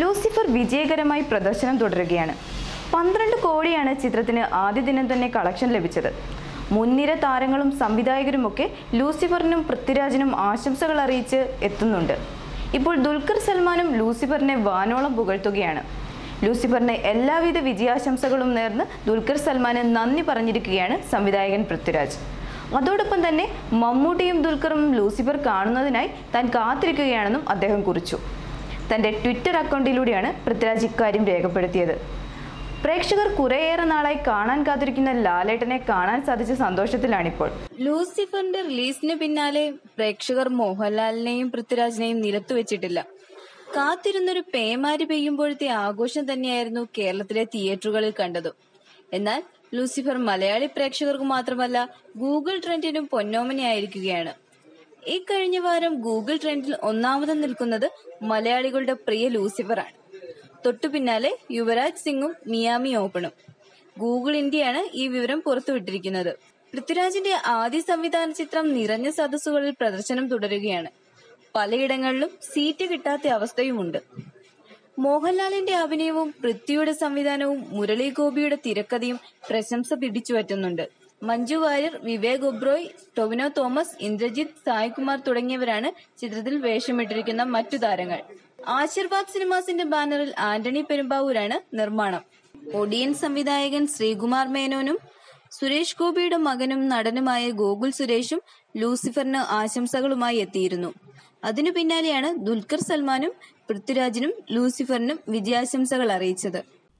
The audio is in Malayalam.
ലൂസിഫർ വിജയകരമായി പ്രദർശനം തുടരുകയാണ്. പന്ത്രണ്ട് കോടിയാണ് ചിത്രത്തിന് ആദ്യ ദിനം തന്നെ കളക്ഷൻ ലഭിച്ചത്. മുൻനിര താരങ്ങളും സംവിധായകരുമൊക്കെ ലൂസിഫറിനും പൃഥ്വിരാജിനും ആശംസകൾ അറിയിച്ച് എത്തുന്നുണ്ട്. ഇപ്പോൾ ദുൽഖർ സൽമാനും ലൂസിഫറിനെ വാനോളം പുകഴ്ത്തുകയാണ്. ലൂസിഫറിന് എല്ലാവിധ വിജയാശംസകളും നേർന്ന് ദുൽഖർ സൽമാന് നന്ദി പറഞ്ഞിരിക്കുകയാണ് സംവിധായകൻ പൃഥ്വിരാജ്. അതോടൊപ്പം തന്നെ മമ്മൂട്ടിയും ദുൽഖറും ലൂസിഫർ കാണുന്നതിനായി താൻ കാത്തിരിക്കുകയാണെന്നും അദ്ദേഹം കുറിച്ചു. തന്റെ ട്വിറ്റർ അക്കൗണ്ടിലൂടെയാണ് പൃഥ്വിരാജ് ഇക്കാര്യം രേഖപ്പെടുത്തിയത്. പ്രേക്ഷകർ കുറേയേറെ നാളായി കാണാൻ കാത്തിരിക്കുന്ന ലാലേട്ടനെ കാണാൻ സാധിച്ച സന്തോഷത്തിലാണിപ്പോൾ. ലൂസിഫറിന്റെ റിലീസിന് പിന്നാലെ പ്രേക്ഷകർ മോഹൻലാലിനെയും പൃഥ്വിരാജിനെയും നിലത്തു വെച്ചിട്ടില്ല. കാത്തിരുന്നൊരു പേമാരി പെയ്യുമ്പോഴത്തെ ആഘോഷം തന്നെയായിരുന്നു കേരളത്തിലെ തിയേറ്ററുകളിൽ കണ്ടത്. എന്നാൽ ലൂസിഫർ മലയാളി പ്രേക്ഷകർക്ക് മാത്രമല്ല ഗൂഗിൾ ട്രെൻഡിനും പൊന്നോമനയായിരിക്കുകയാണ്. ഈ കഴിഞ്ഞ വാരം ഗൂഗിൾ ട്രെൻഡിൽ ഒന്നാമത് നിൽക്കുന്നത് മലയാളികളുടെ പ്രിയ ലൂസിഫറാണ്. തൊട്ടു പിന്നാലെ യുവരാജ് സിംഗും മിയാമി ഓപ്പണും. ഗൂഗിൾ ഇന്ത്യയാണ് ഈ വിവരം പുറത്തുവിട്ടിരിക്കുന്നത്. പൃഥ്വിരാജിന്റെ ആദ്യ സംവിധാന ചിത്രം നിറഞ്ഞ സദസ്സുകളിൽ പ്രദർശനം തുടരുകയാണ്. പലയിടങ്ങളിലും സീറ്റ് കിട്ടാത്ത അവസ്ഥയുമുണ്ട്. മോഹൻലാലിന്റെ അഭിനയവും പൃഥ്വിയുടെ സംവിധാനവും മുരളി ഗോപിയുടെ തിരക്കഥയും പ്രശംസ പിടിച്ചുപറ്റുന്നുണ്ട്. മഞ്ജു വാര്യർ വിവേക് ഒബ്രോയ് ടൊവിനോ തോമസ് ഇന്ദ്രജിത് സായ്കുമാർ തുടങ്ങിയവരാണ് ചിത്രത്തിൽ വേഷമിട്ടിരിക്കുന്ന മറ്റു താരങ്ങൾ. ആശീർവാദ് സിനിമാസിന്റെ ബാനറിൽ ആന്റണി പെരുമ്പാവൂരാണ് നിർമ്മാണം. ഒഡിയൻ സംവിധായകൻ ശ്രീകുമാർ മേനോനും സുരേഷ് ഗോപിയുടെ മകനും നടനുമായ ഗോകുൽ സുരേഷും ലൂസിഫറിന് ആശംസകളുമായി എത്തിയിരുന്നു. അതിനു പിന്നാലെയാണ് ദുൽഖർ സൽമാനും പൃഥ്വിരാജിനും ലൂസിഫറിനും വിജയാശംസകൾ അറിയിച്ചത്.